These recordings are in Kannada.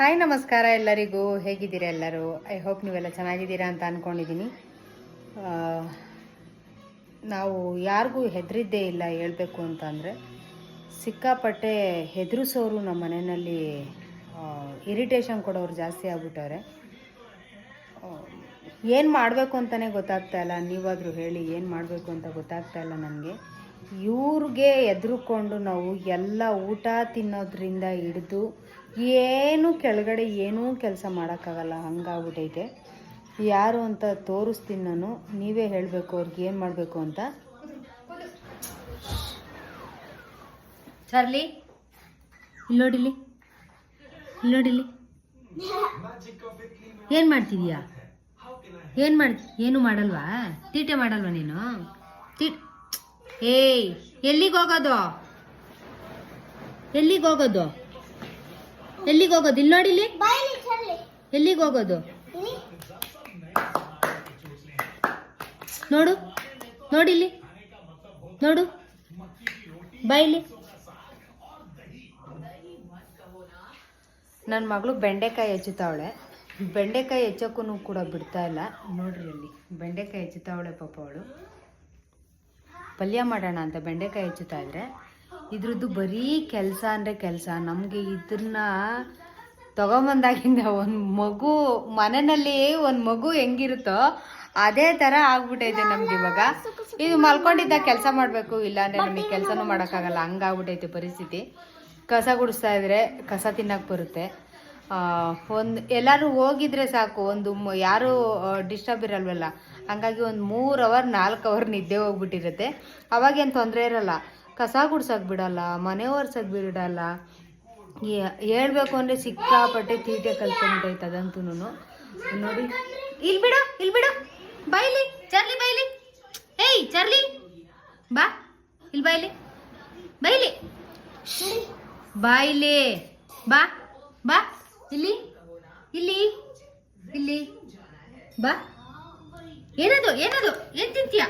ಹಾಯ್ ನಮಸ್ಕಾರ ಎಲ್ಲರಿಗೂ. ಹೇಗಿದ್ದೀರಾ ಎಲ್ಲರೂ? ಐ ಹೋಪ್ ನೀವೆಲ್ಲ ಚೆನ್ನಾಗಿದ್ದೀರಾ ಅಂತ ಅಂದ್ಕೊಂಡಿದ್ದೀನಿ ನಾವು ಯಾರಿಗೂ ಹೆದರಿದ್ದೇ ಇಲ್ಲ ಹೇಳಬೇಕು ಅಂತಂದರೆ ಸಿಕ್ಕಾಪಟ್ಟೆ ಹೆದರಿಸೋರು ನಮ್ಮ ಮನೆಯಲ್ಲಿ ಇರಿಟೇಷನ್ ಕೊಡೋರು ಜಾಸ್ತಿ ಆಗ್ಬಿಟ್ಟವ್ರೆ. ಏನು ಮಾಡಬೇಕು ಅಂತಲೇ ಗೊತ್ತಾಗ್ತಾ ಇಲ್ಲ. ನೀವಾದರೂ ಹೇಳಿ ಏನು ಮಾಡಬೇಕು ಅಂತ ಗೊತ್ತಾಗ್ತಾ ಇಲ್ಲ ನನಗೆ ಇವ್ರಿಗೆ ಎದುರುಕೊಂಡು ನಾವು ಎಲ್ಲ ಊಟ ತಿನ್ನೋದ್ರಿಂದ ಹಿಡಿದು ಏನು ಕೆಳಗಡೆ ಏನೂ ಕೆಲಸ ಮಾಡೋಕ್ಕಾಗಲ್ಲ ಹಂಗಾಗ್ಬಿಟ್ಟೈತೆ ಯಾರು ಅಂತ ತೋರಿಸ್ತೀನಿ ನಾನು, ನೀವೇ ಹೇಳಬೇಕು ಅವ್ರಿಗೆ ಏನು ಮಾಡಬೇಕು ಅಂತ. ಚಾರ್ಲಿ ಇಲ್ಲೋಡಿಲಿ ನೋಡಿಲಿ ಇಲ್ಲಿ. ನೋಡಿಲಿ ಏನು ಮಾಡ್ತಿದೀಯಾ? ಏನು ಮಾಡ್, ಏನು ಮಾಡಲ್ವಾ? ತೀಟೆ ಮಾಡಲ್ವಾ ನೀನು? ತೀ ಏಯ್, ಎಲ್ಲಿಗೆ ಹೋಗೋದು? ಎಲ್ಲಿಗೆ ಹೋಗೋದು? ಎಲ್ಲಿಗೆ ಹೋಗೋದು? ಇಲ್ಲಿ ನೋಡಿಲಿ ಎಲ್ಲಿಗೆ ಹೋಗೋದು? ನೋಡು ನೋಡಿಲಿ ನೋಡು, ಬಾಯಿಲಿ. ನನ್ನ ಮಗಳು ಬೆಂಡೆಕಾಯಿ ಹೆಚ್ಚುತ್ತಾವಳೆ. ಬೆಂಡೆಕಾಯಿ ಹೆಚ್ಚೋಕ್ಕೂ ಕೂಡ ಬಿಡ್ತಾ ಇಲ್ಲ. ನೋಡ್ರಿ ಅಲ್ಲಿ. ಬೆಂಡೆಕಾಯಿ ಹೆಚ್ಚುತ್ತಾವಳೆ ಪಾಪ ಅವಳು. ಪಲ್ಯ ಮಾಡೋಣ ಅಂತ ಬೆಂಡೆಕಾಯಿ ಹೆಚ್ಚುತ್ತಾ ಇದ್ರೆ, ಇದ್ರದ್ದು ಬರೀ ಕೆಲಸ ಅಂದರೆ ಕೆಲಸ. ನಮಗೆ ಇದನ್ನ ತೊಗೊಂಬಂದಾಗಿಂದ ಒಂದು ಮಗು, ಮನೆಯಲ್ಲಿ ಒಂದು ಮಗು ಹೆಂಗಿರುತ್ತೋ ಅದೇ ಥರ ಆಗ್ಬಿಟ್ಟೈತೆ ನಮ್ಗೆ ಇವಾಗ. ಇದು ಮಲ್ಕೊಂಡಿದ್ದ ಕೆಲಸ ಮಾಡಬೇಕು ಇಲ್ಲಾಂದರೆ ನಮಗೆ ಕೆಲಸನೂ ಮಾಡೋಕ್ಕಾಗಲ್ಲ. ಹಂಗಾಗ್ಬಿಟ್ಟೈತೆ ಪರಿಸ್ಥಿತಿ. ಕಸ ಗುಡಿಸ್ತಾ ಇದ್ರೆ ಕಸ ತಿನ್ನಕ್ಕೆ ಬರುತ್ತೆ. ಒಂದು ಎಲ್ಲರೂ ಹೋಗಿದ್ರೆ ಸಾಕು, ಒಂದು ಯಾರು ಡಿಸ್ಟರ್ಬ್ ಇರಲ್ವಲ್ಲ. ಹಂಗಾಗಿ ಒಂದು ಮೂರು ಅವರ್ ನಾಲ್ಕು ಅವರ್ ನಿದ್ದೆ ಹೋಗ್ಬಿಟ್ಟಿರುತ್ತೆ. ಅವಾಗೇನು ತೊಂದರೆ ಇರಲ್ಲ. ಕಸ ಗುಡ್ಸಕ್ಕೆ ಬಿಡಲ್ಲ, ಮನೆ ಒರ್ಸಕ್ಕೆ ಬಿಡಲ್ಲ. ಹೇಳ್ಬೇಕು ಅಂದರೆ ಸಿಕ್ಕಾಪಟ್ಟೆ ತೀಟೆ ಕಲ್ತ್ಕೊಂಡೈತೆ ಅದಂತೂ ನೋಡಿ. ಇಲ್ಲಿ ಬಿಡು ಇಲ್ಲಿ ಬಿಡು. ಬೈಲಿ, ಚರ್ಲಿ ಬೈಲಿ. ಏಯ್, ಚರ್ಲಿ. ಬಾ ಇಲ್ಲಿ ಬೈಲಿ. ಬೈಲಿ. ಬಾಯಿಲಿ ಬಾ ಬಾ. ಇಲ್ಲಿ? ಇಲ್ಲಿ? ಇಲ್ಲಿ? ಬಾ. ಏನದು ಏನದು? ಏನ್ ತಿಂತೀಯ?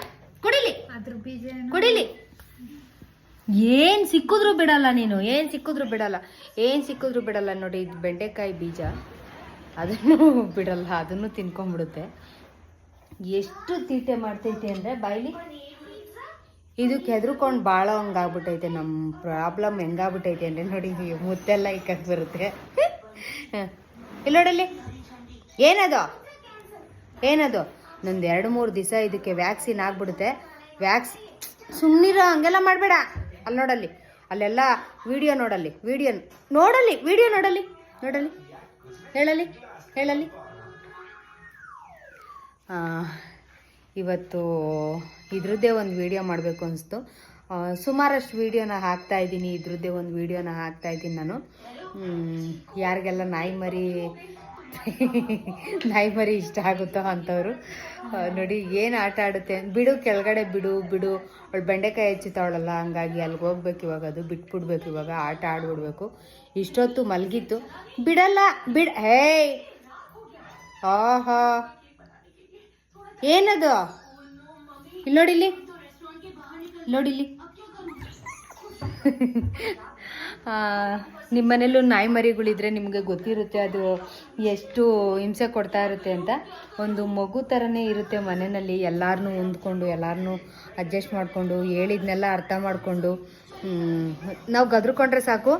ಕೊಡಿಲಿ. ಅದ್ರ ಬೀಜ ಕೊಡಿಲಿ. ಏನ್ ಸಿಕ್ಕಿದ್ರು ಬಿಡಲ್ಲ ನೀನು. ಏನ್ ಸಿಕ್ಕಿದ್ರು ಬಿಡಲ್ಲ. ಏನ್ ಸಿಕ್ಕಿದ್ರು ಬಿಡಲ್ಲ ನೋಡಿ ಇದು ಬೆಂಡೆಕಾಯಿ ಬೀಜ. ಅದನ್ನು ಬಿಡಲ್ಲ ಅದನ್ನು ತಿನ್ಕೊಂಡ್ಬಿಡುತ್ತೆ. ಎಷ್ಟು ತೀಟೆ ಮಾಡ್ತೈತೆ ಅಂದ್ರೆ ಬಾಯ್ಲಿ? ಇದು ಕೆದ್ರುಕೊಂಡು ಭಾಳ ಹಂಗಾಗ್ಬಿಟ್ಟೈತೆ ನಮ್ಮ ಪ್ರಾಬ್ಲಮ್ ಹೆಂಗಾಗ್ಬಿಟ್ಟೈತೆ ಅಂದರೆ ನೋಡಿ ಈ ಮುತ್ತೆಲ್ಲ ಇಕ್ಕಕ್ಕೆ ಬರುತ್ತೆ. ಹ. ಇಲ್ಲಿ ನೋಡಲ್ಲಿ. ಏನದು? ಏನದು? ನಂದು ಎರಡು ಮೂರು ದಿವಸ ಇದಕ್ಕೆ ವ್ಯಾಕ್ಸಿನ್ ಆಗ್ಬಿಡುತ್ತೆ. ವ್ಯಾಕ್ಸ್ ಸುಮ್ಮನಿರೋ ಹಂಗೆಲ್ಲ ಮಾಡಬೇಡ. ಅಲ್ಲಿ ನೋಡಲ್ಲಿ. ಅಲ್ಲೆಲ್ಲ ವಿಡಿಯೋ ನೋಡಲ್ಲಿ. ವಿಡಿಯೋ ನೋಡಲ್ಲಿ ವಿಡಿಯೋ ನೋಡಲ್ಲಿ. ನೋಡಲ್ಲಿ. ಹೇಳಲಿ ಹೇಳಲಿ ಆ, ಇವತ್ತು ಇದ್ರದ್ದೇ ಒಂದು ವಿಡಿಯೋ ಮಾಡಬೇಕು ಅನಿಸ್ತು. ಸುಮಾರಷ್ಟು ವೀಡಿಯೋನ ಹಾಕ್ತಾ ಇದ್ದೀನಿ. ಇದ್ರದ್ದೇ ಒಂದು ವೀಡಿಯೋನ ಹಾಕ್ತಾ ಇದ್ದೀನಿ ನಾನು. ಯಾರಿಗೆಲ್ಲ ನಾಯಿ ಮರಿ ನಾಯಿ ಮರಿ ಇಷ್ಟ ಆಗುತ್ತೋ ಅಂಥವ್ರು ನೋಡಿ ಏನು ಆಟ ಆಡುತ್ತೆ ಬಿಡು, ಕೆಳಗಡೆ ಬಿಡು ಬಿಡು. ಅವಳು ಬೆಂಡೆಕಾಯಿ ಹೆಚ್ಚುತ್ತಾವಳಲ್ಲ ಹಂಗಾಗಿ ಅಲ್ಲಿಗೆ ಹೋಗ್ಬೇಕು ಇವಾಗ, ಅದು ಬಿಟ್ಬಿಡ್ಬೇಕು ಇವಾಗ, ಆಟ ಆಡ್ಬಿಡ್ಬೇಕು. ಇಷ್ಟೊತ್ತು ಮಲಗಿತ್ತು. ಬಿಡಲ್ಲ, ಬಿಡ ಹೇ ಆಹಾ! ಏನದು? ಇಲ್ಲಿ ನೋಡಿಲ್ಲಿ ನೋಡಿಲ್ಲಿ ನಿಮ್ಮ ಮನೇಲೂ ನಾಯಿ ಮರಿಗಳಿದ್ರೆ ನಿಮಗೆ ಗೊತ್ತಿರುತ್ತೆ ಅದು ಎಷ್ಟು ಹಿಂಸೆ ಕೊಡ್ತಾ ಇರುತ್ತೆ ಅಂತ. ಒಂದು ಮಗು ಥರನೇ ಇರುತ್ತೆ ಮನೆಯಲ್ಲಿ ಎಲ್ಲರನ್ನೂ ಹೊಂದ್ಕೊಂಡು ಎಲ್ಲರನ್ನೂ ಅಡ್ಜಸ್ಟ್ ಮಾಡಿಕೊಂಡು, ಹೇಳಿದ್ನೆಲ್ಲ ಅರ್ಥ ಮಾಡಿಕೊಂಡು. ನಾವು ಗದ್ರುಕೊಂಡ್ರೆ ಸಾಕು,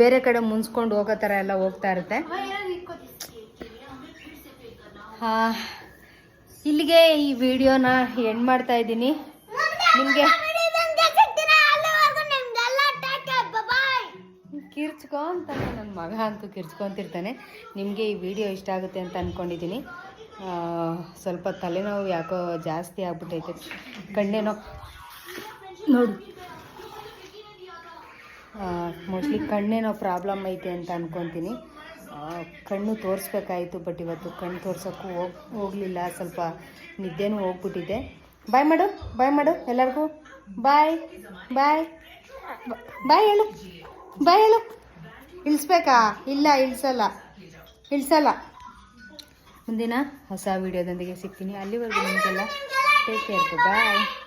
ಬೇರೆ ಕಡೆ ಮುನ್ಸ್ಕೊಂಡು ಹೋಗೋ ಥರ ಎಲ್ಲ ಹೋಗ್ತಾ ಇರುತ್ತೆ. ಇಲ್ಲಿಗೆ ಈ ವಿಡಿಯೋನ ಎಂಡ್ ಮಾಡ್ತಾ ಇದ್ದೀನಿ. ನಿಮಗೆ ಕಿರ್ಚ್ಕೊ ಅಂತಾನೆ ನನ್ನ ಮಗ ಅಂತೂ ಕಿರ್ಚ್ಕೊತಿರ್ತಾನೆ. ನಿಮಗೆ ಈ ವಿಡಿಯೋ ಇಷ್ಟ ಆಗುತ್ತೆ ಅಂತ ಅಂದ್ಕೊಂಡಿದ್ದೀನಿ ಸ್ವಲ್ಪ ತಲೆನೋವು ಯಾಕೋ ಜಾಸ್ತಿ ಆಗ್ಬಿಟ್ಟೈತೆ. ಕಣ್ಣೇನೋ ನೋಡು. ಮೋಸ್ಟ್ಲಿ ಕಣ್ಣೇನೋ ಪ್ರಾಬ್ಲಮ್ ಐತೆ ಅಂತ ಅಂದ್ಕೊತೀನಿ ಕಣ್ಣು ತೋರಿಸ್ಬೇಕಾಯಿತು ಬಟ್ ಇವತ್ತು ಕಣ್ಣು ತೋರ್ಸೋಕ್ಕೂ ಹೋಗ್ ಹೋಗಲಿಲ್ಲ. ಸ್ವಲ್ಪ ನಿದ್ದೆನೂ ಹೋಗ್ಬಿಟ್ಟಿದೆ. ಬಾಯ್ ಮಾಡು ಬಾಯ್ ಮಾಡು ಎಲ್ಲರಿಗೂ. ಬಾಯ್ ಬಾಯ್. ಬಾಯ್ ಹೇಳು ಬಾಯ್ ಹೇಳು. ಇಳಿಸ್ಬೇಕಾ? ಇಲ್ಲ ಇಳಿಸಲ್ಲ. ಇಳಿಸಲ್ಲ. ಮುಂದಿನ ಹೊಸ ವಿಡಿಯೋದೊಂದಿಗೆ ಸಿಗ್ತೀನಿ. ಅಲ್ಲಿವರೆಗೂ ನಿಮಗೆಲ್ಲ ಟೇಕ್ ಕೇರ್ ಬಾಯ್